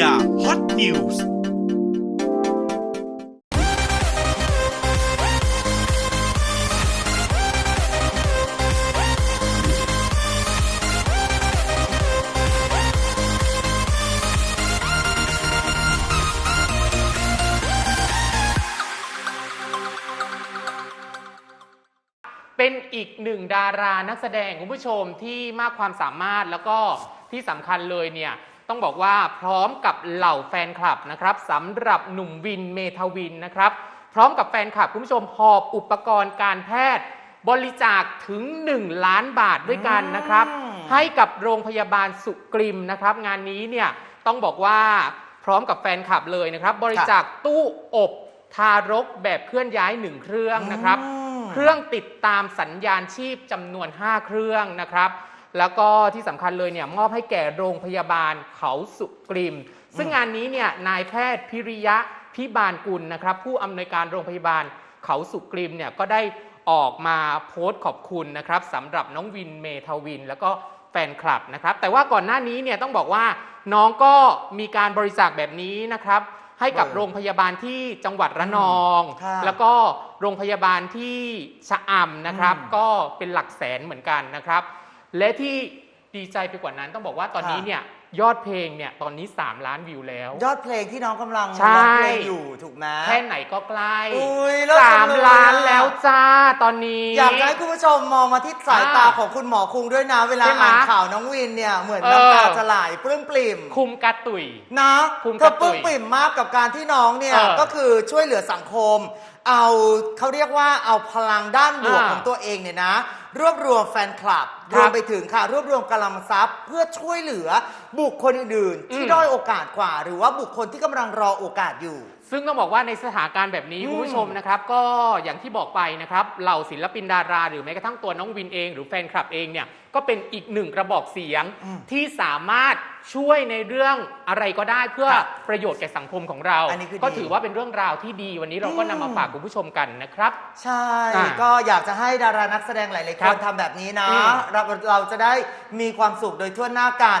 ยาฮอตนิวส์เป็นอีกหนึ่งดารานักแสดงคุณผู้ชมที่มากความสามารถแล้วก็ที่สำคัญเลยเนี่ย ต้องบอกว่าพร้อมกับเหล่าแฟนคลับนะครับสำหรับหนุ่มวินเมทาวินนะครับ พร้อมกับแฟนคลับคุณผู้ชมหอบอุปกรณ์การแพทย์ บริจาคถึง 1 ล้านบาทด้วยกันนะครับอืมให้กับโรงพยาบาลสุกริมนะครับ งานนี้เนี่ยต้องบอกว่าพร้อมกับแฟนคลับเลยนะครับ บริจาคตู้อบทารกแบบเคลื่อนย้ายหนึ่งเครื่องนะครับอืมเครื่องติดตามสัญญาณชีพจำนวน 5 เครื่องนะครับ แล้วก็ที่สำคัญเลยเนี่ยมอบให้แก่โรงพยาบาลเขาสุกริม ซึ่งงานนี้เนี่ยนายแพทย์พิริยะพิบาลกุลนะครับ ผู้อำนวยการโรงพยาบาลเขาสุกริมเนี่ยก็ได้ออกมาโพสต์ขอบคุณนะครับสำหรับน้องวินเมทาวิน แล้วก็แฟนคลับนะครับ แต่ว่าก่อนหน้านี้เนี่ยต้องบอกว่าน้องก็มีการบริจาคแบบนี้นะครับ ให้กับเออโรงพยาบาลที่จังหวัดระนองค่ะแล้วก็โรงพยาบาลที่ชะอำนะครับอืมก็เป็นหลักแสนเหมือนกันนะครับ และที่ดีใจไปกว่านั้นต้องบอกว่าตอนนี้ค่ะเนี่ยยอดเพลงเนี่ยตอนนี้ 3 ล้านวิวแล้ว ยอดเพลงที่น้องกำลังใช่ร้องเพลงอยู่ถูกไหมแค่ไหนก็ใกล้อุ๊ยเลิศสามจังเลยล้านอะแล้วจ้าตอนนี้ อยากให้คุณผู้ชมมองมาที่สายตาอ่าของคุณหมอคุงด้วยนะ เวลาใช่ไหมอ่านข่าวน้องวินเนี่ยเหมือนเออน้ำตาจะไหลปลื้มปริ่ม คุมกระตุยนะคุมเธกอระปตุลื้ยมปริ่มมากกับการที่น้องเนี่ยเออก็คือช่วยเหลือสังคม เอาเขาเรียกว่าเอาพลังด้านบวกอ่าของตัวเองเนี่ยนะ รวบรวมแฟนคลับครรับวมไปถึงค่ะ รวบรวมกำลังทรัพย์ เพื่อช่วยเหลือบุคคลอื่นๆ ที่อืม ด้อยโอกาสกว่า หรือว่าบุคคลที่กำลังรอโอกาสอยู่ ซึ่งต้องบอกว่าในสถานการณ์แบบนี้อืมคุณผู้ชมนะครับ ก็อย่างที่บอกไปนะครับเหล่าศิลปินดารา หรือแม้กระทั่งตัวน้องวินเอง หรือแฟนคลับเองเนี่ย ก็เป็นอีกหนึ่งกระบอกเสียงอืมที่สามารถช่วยในเรื่องอะไรก็ได้เพื่อครับประโยชน์แก่สังคมของเราอันนี้คือก็ดีถือว่าเป็นเรื่องราวที่ดีวันนี้เราก็อืมนำมาฝากคุณผู้ชมกันนะครับ ใช่อ่าก็อยากจะให้ดารานักแสดงหลาย ๆคครับนทำแบบนี้นะอืมเราเราจะได้มีความสุขโดยทั่วหน้ากัน